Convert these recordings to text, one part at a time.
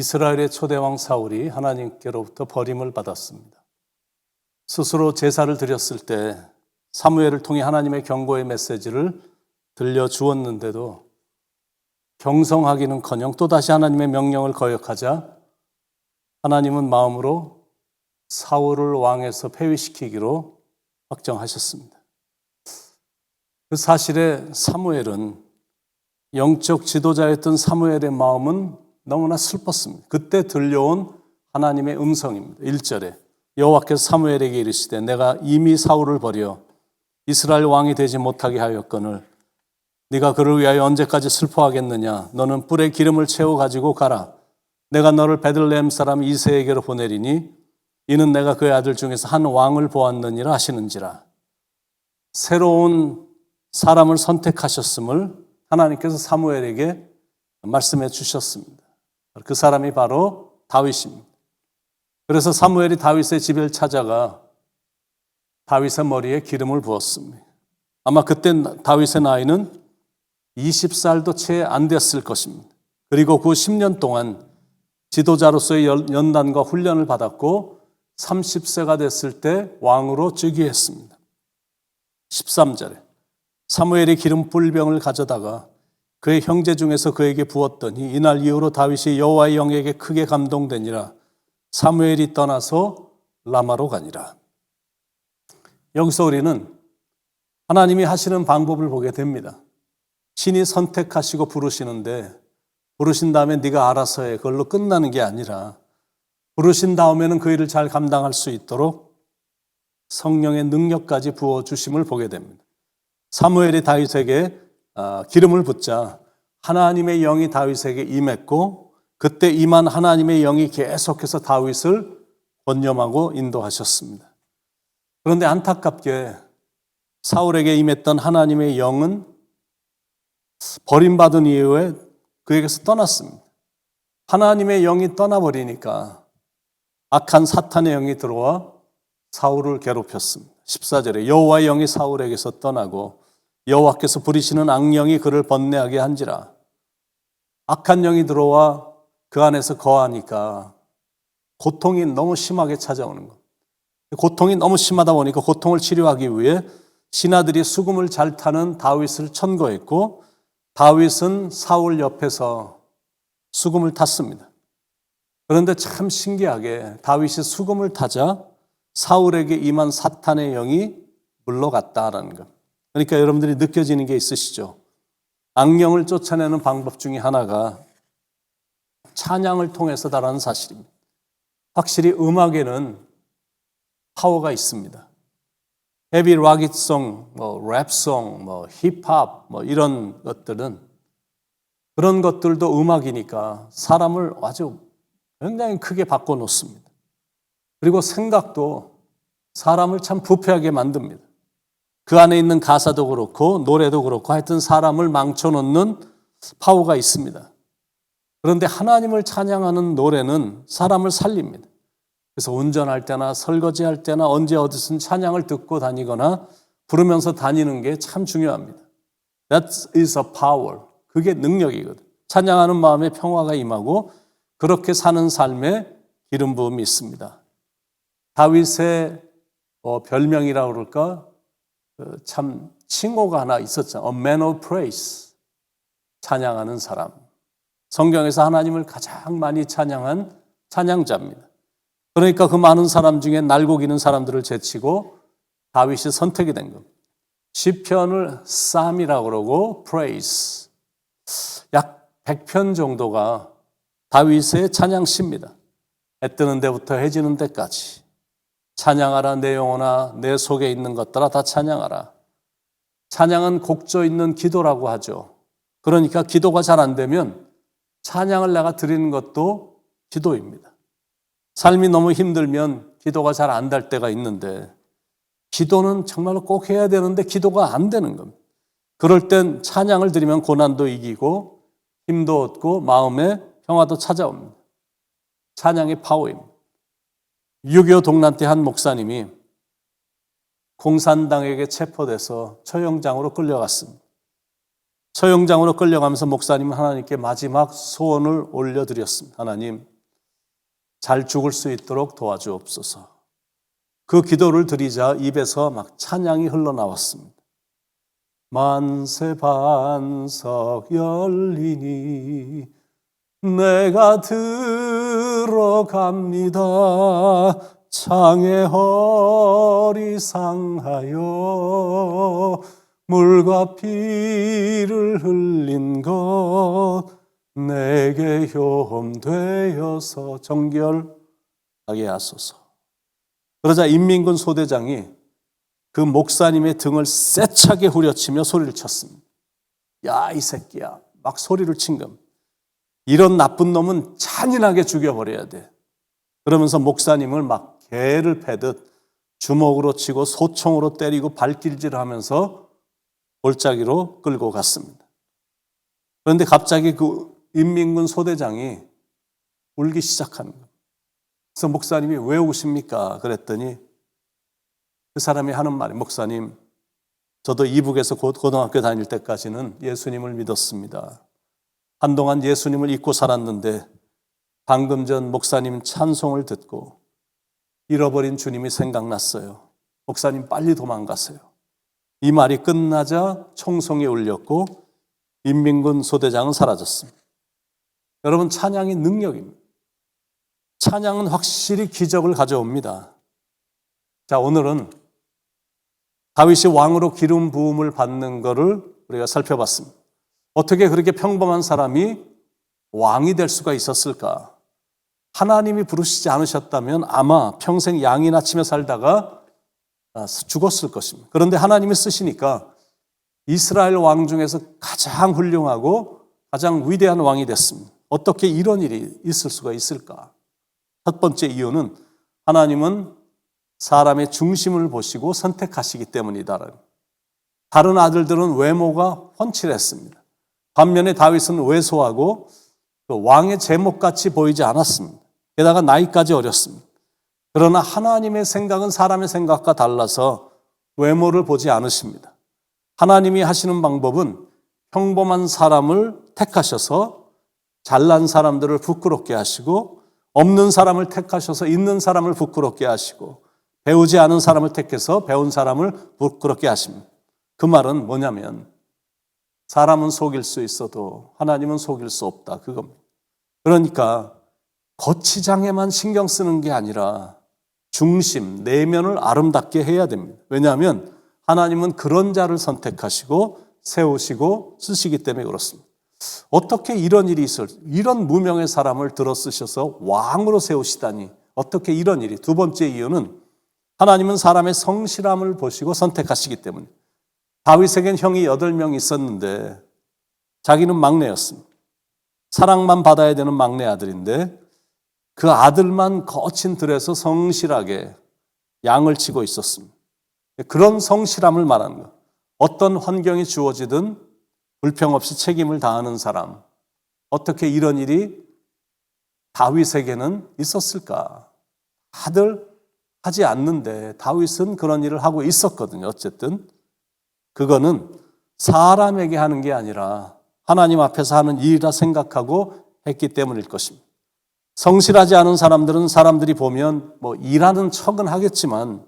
이스라엘의 초대왕 사울이 하나님께로부터 버림을 받았습니다. 스스로 제사를 드렸을 때 사무엘을 통해 하나님의 경고의 메시지를 들려 주었는데도 경성하기는커녕 또다시 하나님의 명령을 거역하자 하나님은 마음으로 사울을 왕에서 폐위시키기로 확정하셨습니다. 그 사실에 사무엘은 영적 지도자였던 사무엘의 마음은 너무나 슬펐습니다. 그때 들려온 하나님의 음성입니다. 1절에 여호와께서 사무엘에게 이르시되 내가 이미 사울을 버려 이스라엘 왕이 되지 못하게 하였거늘 네가 그를 위하여 언제까지 슬퍼하겠느냐 너는 뿔에 기름을 채워 가지고 가라 내가 너를 베들레헴 사람 이세에게로 보내리니 이는 내가 그의 아들 중에서 한 왕을 보았느니라 하시는지라 새로운 사람을 선택하셨음을 하나님께서 사무엘에게 말씀해 주셨습니다. 그 사람이 바로 다윗입니다. 그래서 사무엘이 다윗의 집을 찾아가 다윗의 머리에 기름을 부었습니다. 아마 그때 다윗의 나이는 20살도 채 안 됐을 것입니다. 그리고 그 10년 동안 지도자로서의 연단과 훈련을 받았고 30세가 됐을 때 왕으로 즉위했습니다. 13절에 사무엘이 기름 뿔병을 가져다가 그의 형제 중에서 그에게 부었더니 이날 이후로 다윗이 여호와의 영에게 크게 감동되니라 사무엘이 떠나서 라마로 가니라. 여기서 우리는 하나님이 하시는 방법을 보게 됩니다. 신이 선택하시고 부르시는데 부르신 다음에 네가 알아서 해. 그걸로 끝나는 게 아니라 부르신 다음에는 그 일을 잘 감당할 수 있도록 성령의 능력까지 부어 주심을 보게 됩니다. 사무엘이 다윗에게 아, 기름을 붓자 하나님의 영이 다윗에게 임했고 그때 임한 하나님의 영이 계속해서 다윗을 번념하고 인도하셨습니다. 그런데 안타깝게 사울에게 임했던 하나님의 영은 버림받은 이후에 그에게서 떠났습니다. 하나님의 영이 떠나버리니까 악한 사탄의 영이 들어와 사울을 괴롭혔습니다. 14절에 여호와의 영이 사울에게서 떠나고 여호와께서 부리시는 악령이 그를 번뇌하게 한지라 악한 영이 들어와 그 안에서 거하니까 고통이 너무 심하게 찾아오는 것. 고통이 너무 심하다 보니까 고통을 치료하기 위해 신하들이 수금을 잘 타는 다윗을 천거했고 다윗은 사울 옆에서 수금을 탔습니다. 그런데 참 신기하게 다윗이 수금을 타자 사울에게 임한 사탄의 영이 물러갔다라는 것. 그러니까 여러분들이 느껴지는 게 있으시죠? 악령을 쫓아내는 방법 중에 하나가 찬양을 통해서다라는 사실입니다. 확실히 음악에는 파워가 있습니다. 헤비 락이송, 뭐 랩송, 뭐 힙합, 뭐 이런 것들은 그런 것들도 음악이니까 사람을 아주 굉장히 크게 바꿔 놓습니다. 그리고 생각도 사람을 참 부패하게 만듭니다. 그 안에 있는 가사도 그렇고 노래도 그렇고 하여튼 사람을 망쳐놓는 파워가 있습니다. 그런데 하나님을 찬양하는 노래는 사람을 살립니다. 그래서 운전할 때나 설거지할 때나 언제 어디든 찬양을 듣고 다니거나 부르면서 다니는 게 참 중요합니다. That is a power. 그게 능력이거든. 찬양하는 마음에 평화가 임하고 그렇게 사는 삶에 기름 부음이 있습니다. 다윗의 어, 별명이라고 그럴까? 그참 칭호가 하나 있었죠. A man of praise. 찬양하는 사람. 성경에서 하나님을 가장 많이 찬양한 찬양자입니다. 그러니까 그 많은 사람 중에 날고기는 사람들을 제치고 다윗이 선택이 된 겁니다. 시편을 쌈이라고 그러고 praise 약 100편 정도가 다윗의 찬양시입니다. 해 뜨는 데부터 해지는 데까지 찬양하라 내 영혼아 내 속에 있는 것들아 다 찬양하라. 찬양은 곡조 있는 기도라고 하죠. 그러니까 기도가 잘 안 되면 찬양을 내가 드리는 것도 기도입니다. 삶이 너무 힘들면 기도가 잘 안 될 때가 있는데 기도는 정말로 꼭 해야 되는데 기도가 안 되는 겁니다. 그럴 땐 찬양을 드리면 고난도 이기고 힘도 얻고 마음에 평화도 찾아옵니다. 찬양의 파워입니다. 6.25 동란 때 한 목사님이 공산당에게 체포돼서 처형장으로 끌려갔습니다. 처형장으로 끌려가면서 목사님은 하나님께 마지막 소원을 올려드렸습니다. 하나님, 잘 죽을 수 있도록 도와주옵소서. 그 기도를 드리자 입에서 막 찬양이 흘러나왔습니다. 만세 반석 열리니 내가 들 어갑니다. 창에 허리 상하여 물과 피를 흘린 것 내게 효험되어서 정결하게 하소서. 그러자 인민군 소대장이 그 목사님의 등을 세차게 후려치며 소리를 쳤습니다. 야, 이 새끼야. 막 소리를 친 겁니다. 이런 나쁜 놈은 잔인하게 죽여버려야 돼. 그러면서 목사님을 막 개를 패듯 주먹으로 치고 소총으로 때리고 발길질 하면서 골짜기로 끌고 갔습니다. 그런데 갑자기 그 인민군 소대장이 울기 시작하는 거예요. 그래서 목사님이 왜 우십니까? 그랬더니 그 사람이 하는 말이 목사님, 저도 이북에서 고- 고등학교 다닐 때까지는 예수님을 믿었습니다. 한동안 예수님을 잊고 살았는데 방금 전 목사님 찬송을 듣고 잃어버린 주님이 생각났어요. 목사님 빨리 도망가세요. 이 말이 끝나자 총성이 울렸고 인민군 소대장은 사라졌습니다. 여러분 찬양이 능력입니다. 찬양은 확실히 기적을 가져옵니다. 자, 오늘은 다윗이 왕으로 기름 부음을 받는 것을 우리가 살펴봤습니다. 어떻게 그렇게 평범한 사람이 왕이 될 수가 있었을까? 하나님이 부르시지 않으셨다면 아마 평생 양이나 치며 살다가 아, 죽었을 것입니다. 그런데 하나님이 쓰시니까 이스라엘 왕 중에서 가장 훌륭하고 가장 위대한 왕이 됐습니다. 어떻게 이런 일이 있을 수가 있을까? 첫 번째 이유는 하나님은 사람의 중심을 보시고 선택하시기 때문이다. 다른 아들들은 외모가 훤칠했습니다. 반면에 다윗은 왜소하고 그 왕의 제목같이 보이지 않았습니다. 게다가 나이까지 어렸습니다. 그러나 하나님의 생각은 사람의 생각과 달라서 외모를 보지 않으십니다. 하나님이 하시는 방법은 평범한 사람을 택하셔서 잘난 사람들을 부끄럽게 하시고 없는 사람을 택하셔서 있는 사람을 부끄럽게 하시고 배우지 않은 사람을 택해서 배운 사람을 부끄럽게 하십니다. 그 말은 뭐냐면 사람은 속일 수 있어도 하나님은 속일 수 없다. 그겁니다. 그러니까 거치장에만 신경 쓰는 게 아니라 중심, 내면을 아름답게 해야 됩니다. 왜냐하면 하나님은 그런 자를 선택하시고 세우시고 쓰시기 때문에 그렇습니다. 어떻게 이런 일이 있을, 이런 무명의 사람을 들어 쓰셔서 왕으로 세우시다니, 어떻게 이런 일이. 두 번째 이유는 하나님은 사람의 성실함을 보시고 선택하시기 때문에. 다 윗에겐 형이 여덟 명 있었는데 자기는 막내였습니다. 사랑만 받아야 되는 막내 아들인데 그 아들만 거친 들에서 성실하게 양을 치고 있었습니다. 그런 성실함을 말하는 것. 어떤 환경이 주어지든 불평 없이 책임을 다하는 사람. 어떻게 이런 일이 다윗에게는 있었을까? 다들 하지 않는데 다윗은 그런 일을 하고 있었거든요. 어쨌든 그거는 사람에게 하는 게 아니라 하나님 앞에서 하는 일이라 생각하고 했기 때문일 것입니다. 성실하지 않은 사람들은 사람들이 보면 뭐 일하는 척은 하겠지만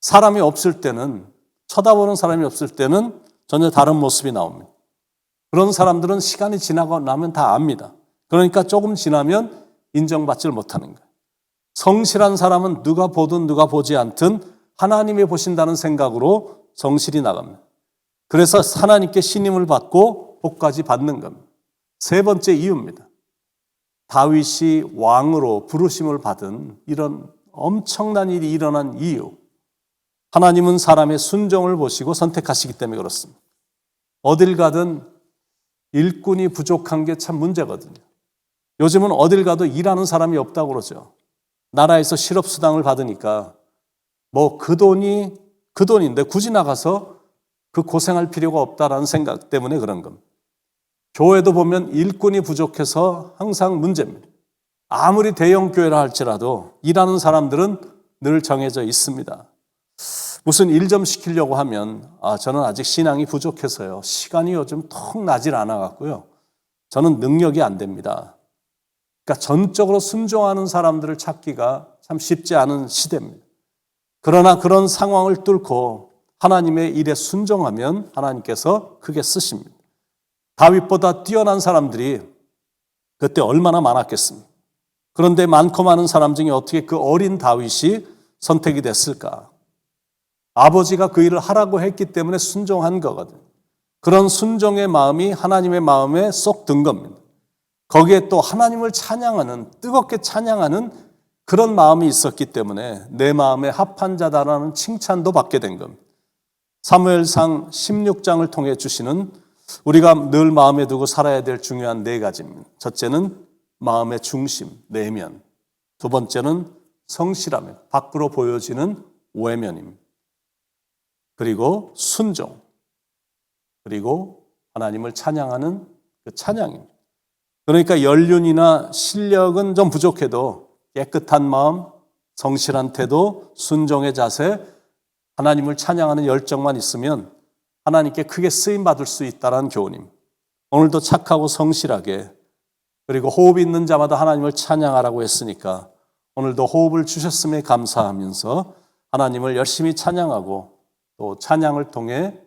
사람이 없을 때는 쳐다보는 사람이 없을 때는 전혀 다른 모습이 나옵니다. 그런 사람들은 시간이 지나고 나면 다 압니다. 그러니까 조금 지나면 인정받지를 못하는 거예요. 성실한 사람은 누가 보든 누가 보지 않든 하나님이 보신다는 생각으로 성실히 나갑니다. 그래서 하나님께 신임을 받고 복까지 받는 겁니다. 세 번째 이유입니다. 다윗이 왕으로 부르심을 받은 이런 엄청난 일이 일어난 이유. 하나님은 사람의 순종을 보시고 선택하시기 때문에 그렇습니다. 어딜 가든 일꾼이 부족한 게 참 문제거든요. 요즘은 어딜 가도 일하는 사람이 없다고 그러죠. 나라에서 실업수당을 받으니까 뭐 그 돈이 그 돈인데 굳이 나가서 그 고생할 필요가 없다라는 생각 때문에 그런 겁니다. 교회도 보면 일꾼이 부족해서 항상 문제입니다. 아무리 대형 교회라 할지라도 일하는 사람들은 늘 정해져 있습니다. 무슨 일 좀 시키려고 하면 아 저는 아직 신앙이 부족해서요. 시간이 요즘 턱 나질 않아 갖고요. 저는 능력이 안 됩니다. 그러니까 전적으로 순종하는 사람들을 찾기가 참 쉽지 않은 시대입니다. 그러나 그런 상황을 뚫고 하나님의 일에 순종하면 하나님께서 크게 쓰십니다. 다윗보다 뛰어난 사람들이 그때 얼마나 많았겠습니까? 그런데 많고 많은 사람 중에 어떻게 그 어린 다윗이 선택이 됐을까? 아버지가 그 일을 하라고 했기 때문에 순종한 거거든. 그런 순종의 마음이 하나님의 마음에 쏙 든 겁니다. 거기에 또 하나님을 찬양하는, 뜨겁게 찬양하는 그런 마음이 있었기 때문에 내 마음에 합한 자다라는 칭찬도 받게 된 겁니다. 사무엘상 16장을 통해 주시는 우리가 늘 마음에 두고 살아야 될 중요한 네 가지입니다. 첫째는 마음의 중심, 내면. 두 번째는 성실함, 밖으로 보여지는 외면입니다. 그리고 순종. 그리고 하나님을 찬양하는 그 찬양입니다. 그러니까 연륜이나 실력은 좀 부족해도 깨끗한 마음, 성실한 태도, 순종의 자세, 하나님을 찬양하는 열정만 있으면 하나님께 크게 쓰임 받을 수 있다라는 교훈입니다. 오늘도 착하고 성실하게 그리고 호흡 있는 자마다 하나님을 찬양하라고 했으니까 오늘도 호흡을 주셨음에 감사하면서 하나님을 열심히 찬양하고 또 찬양을 통해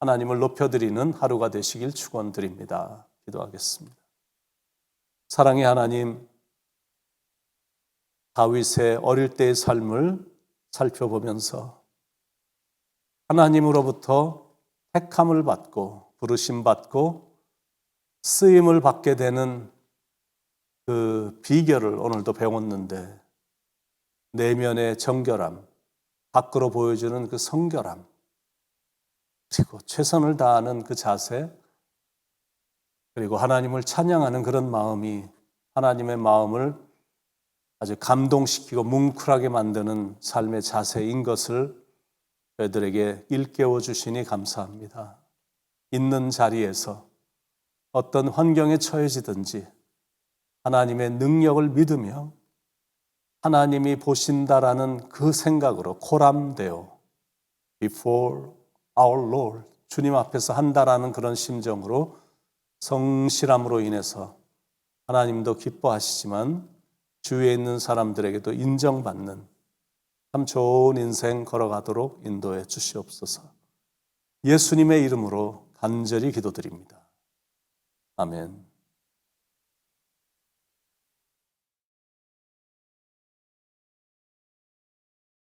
하나님을 높여드리는 하루가 되시길 축원드립니다. 기도하겠습니다. 사랑의 하나님, 다윗의 어릴 때의 삶을 살펴보면서 하나님으로부터 택함을 받고 부르심 받고 쓰임을 받게 되는 그 비결을 오늘도 배웠는데 내면의 정결함, 밖으로 보여주는 그 성결함, 그리고 최선을 다하는 그 자세, 그리고 하나님을 찬양하는 그런 마음이 하나님의 마음을 아주 감동시키고 뭉클하게 만드는 삶의 자세인 것을 저희들에게 일깨워 주시니 감사합니다. 있는 자리에서 어떤 환경에 처해지든지 하나님의 능력을 믿으며 하나님이 보신다라는 그 생각으로 코람되어 before our Lord 주님 앞에서 한다라는 그런 심정으로 성실함으로 인해서 하나님도 기뻐하시지만 주위에 있는 사람들에게도 인정받는 참 좋은 인생 걸어가도록 인도해 주시옵소서. 예수님의 이름으로 간절히 기도드립니다. 아멘.